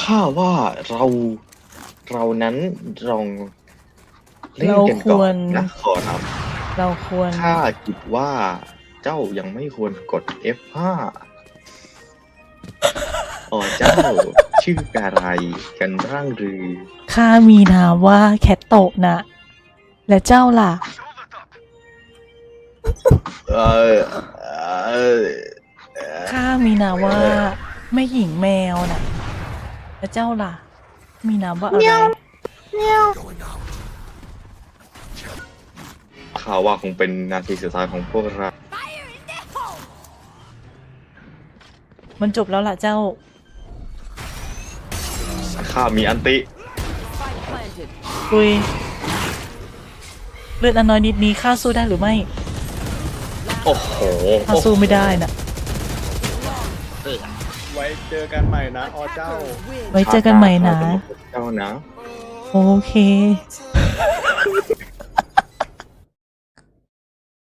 ข้าว่าเราเรานั้นลองเล่นกันก่อนนะขอรับ เราควรข้าคิดว่าเจ้ายังไม่ควรกด F5 อ๋อเจ้า ชื่ออะไรกันร่างรือข้ามีนามว่าแคทโตะนะ และเจ้าล่ะ เออเออข้ามีนามว่า แม่หญิงแมวน่ะและเจ้าล่ะ มีนามว่าอะไรข่าวว่าคงเป็นนาทีสุดท้ายของพวกเรา มันจบแล้วล่ะเจ้า ข้ามีอันติ คุย เลือดอันน้อยนิดนี้ข้าสู้ได้หรือไม่โอ้โหข้าสู้ไม่ได้น่ะ ไว้เจอกันใหม่นะอ๋อเจ้า ไว้เจอกันใหม่นะ เจ้านะ โอเค